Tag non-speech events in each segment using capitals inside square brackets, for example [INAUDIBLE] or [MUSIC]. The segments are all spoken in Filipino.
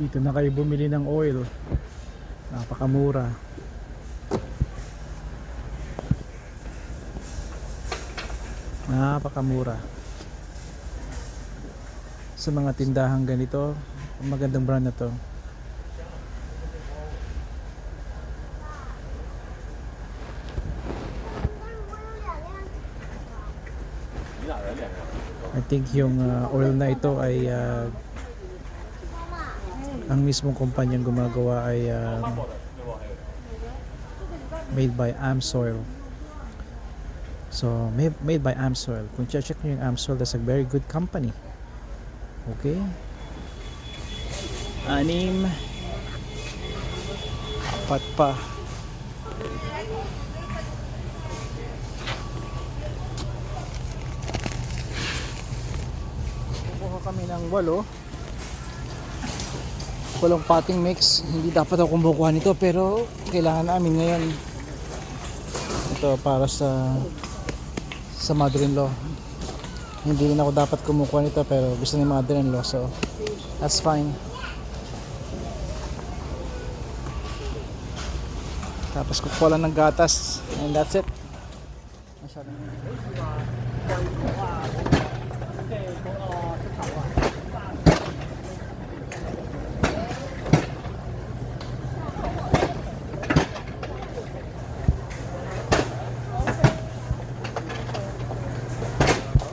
Dito na kayo bumili ng oil. Napakamura. Napakamura. Sa mga tindahan ganito, magandang brand na to. I think yung uh, oil na ito ay uh, ang mismong kumpanyang gumagawa ay um, made by Amsoil. So, made, made by Amsoil. Kung check nyo yung Amsoil, that's a very good company. Okay? Anim. Apat pa. Kukuha kami ng walo. Walong potting mix. Hindi dapat ako kumukuha nito pero kailangan namin ngayon. Ito para sa sa mother-in-law. Hindi rin ako dapat kumukuha nito pero gusto ni mother-in-law so that's fine. Tapos kukuha lang ng gatas and that's it. Masyadong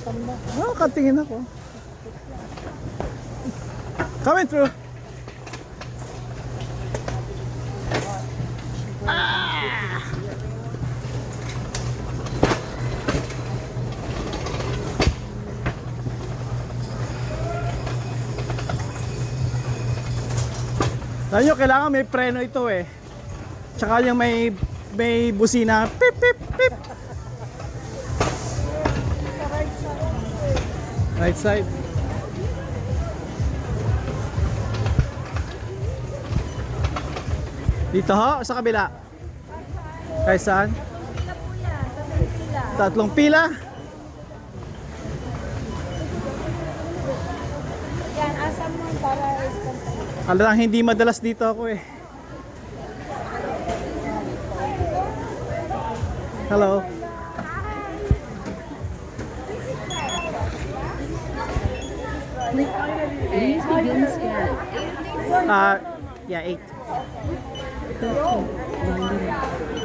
Oh, katingin ako. Coming through. Ah! Nyo, kailangan may preno ito eh. Tsaka yung may may busina. Pip, pip, pip. Right side. Dito ho, sa kabila. Kay saan? Tatlong pila. Yan, asam mo para lang hindi madalas dito ako eh. Hello. Please begin scan. Uh, yeah, eight. 13, 99,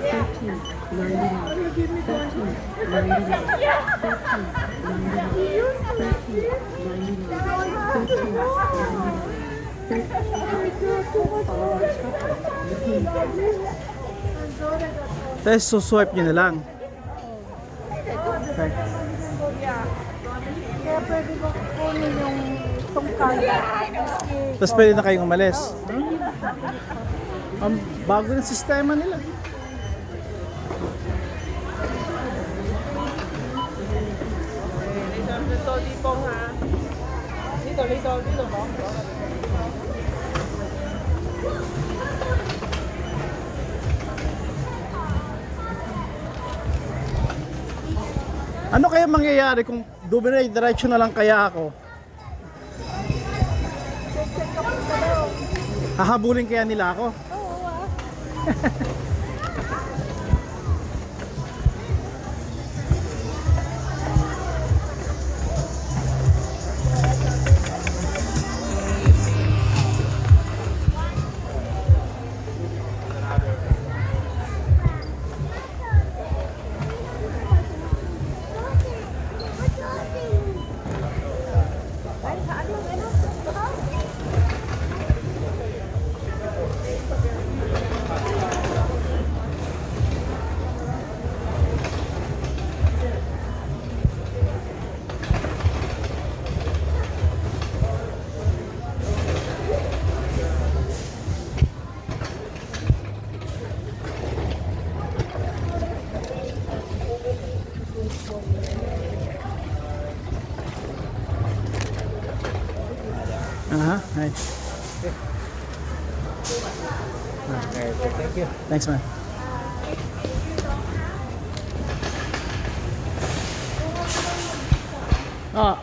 13, 99, 13, 99, 13, 99, 13, 99, Follow instructions. Tapos suswipe nyo na lang. Okay. Tungkal. Tapos pwede na kayong umalis. Ang bago ng sistema nila. Ano kaya mangyayari kung dumiretso na lang kaya ako? Hahabulin kaya nila ako? Oo ah. [LAUGHS] Okay, thank you. Thanks man. Ah,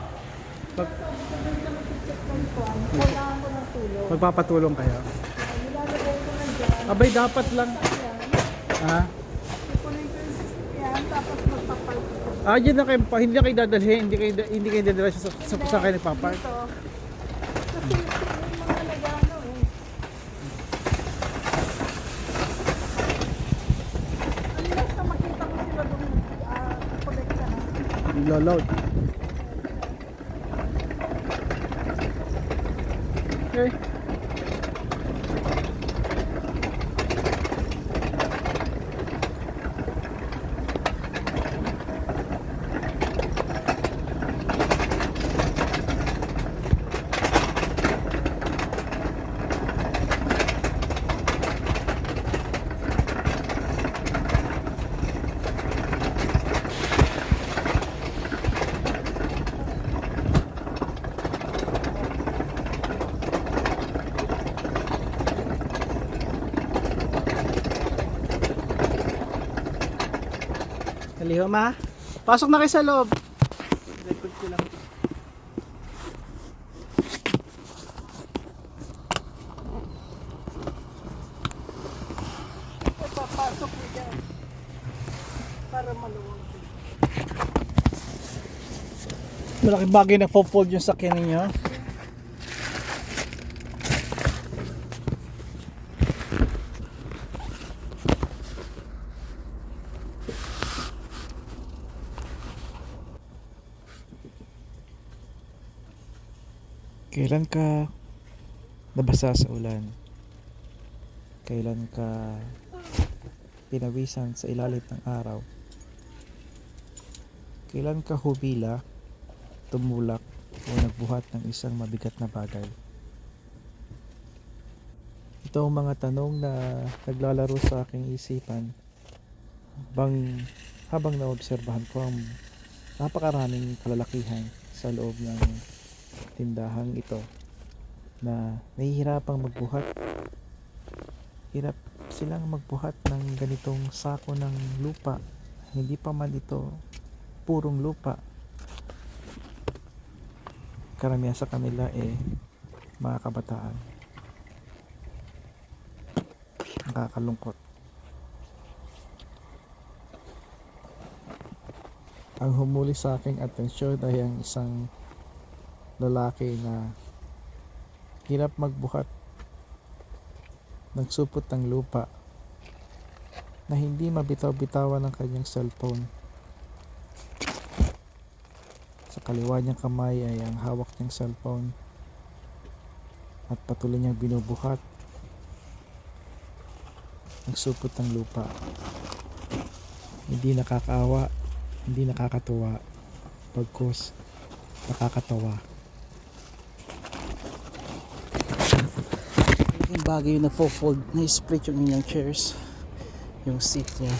mag, magpapatulong kayo. Abay, dapat lang. Ha? Ah, yun na kayo, hindi na kayo dadalhin, hindi kayo, hindi kayo dadala sa, sa, sa kayo nagpapark. dito. Kasi yung mga nagano eh. Unless na makita ko sila doon ah, kolekta na. Load. Okay. Kaliho ma. Pasok na kayo sa loob. Record ko lang. Papasok ko dyan. Para maluwag. Malaking bagay na fold yung sakyan ninyo. Kailan ka nabasa sa ulan? Kailan ka pinawisan sa ilalim ng araw? Kailan ka hubila tumulak o nagbuhat ng isang mabigat na bagay. Ito ang mga tanong na naglalaro sa aking isipan bang habang naobserbahan ko ang napakaraming kalalakihan sa loob ng tindahang ito na nahihirapang magbuhat. Hirap silang magbuhat ng ganitong sako ng lupa. Hindi pa man ito purong lupa karamihan sa kanila eh mga kabataan nakakalungkot ang humuli sa aking atensyon ay ang isang lalaki na hirap magbuhat nagsupot ng lupa na hindi mabitaw-bitawan ng kanyang cellphone. Sa kaliwa niyang kamay ay ang hawak niyang cellphone at patuloy niyang binubuhat nagsupot ng lupa. Hindi nakakaawa hindi nakakatuwa pagkos nakakatawa yung bagay na fold na split yung inyong chairs yung seat niya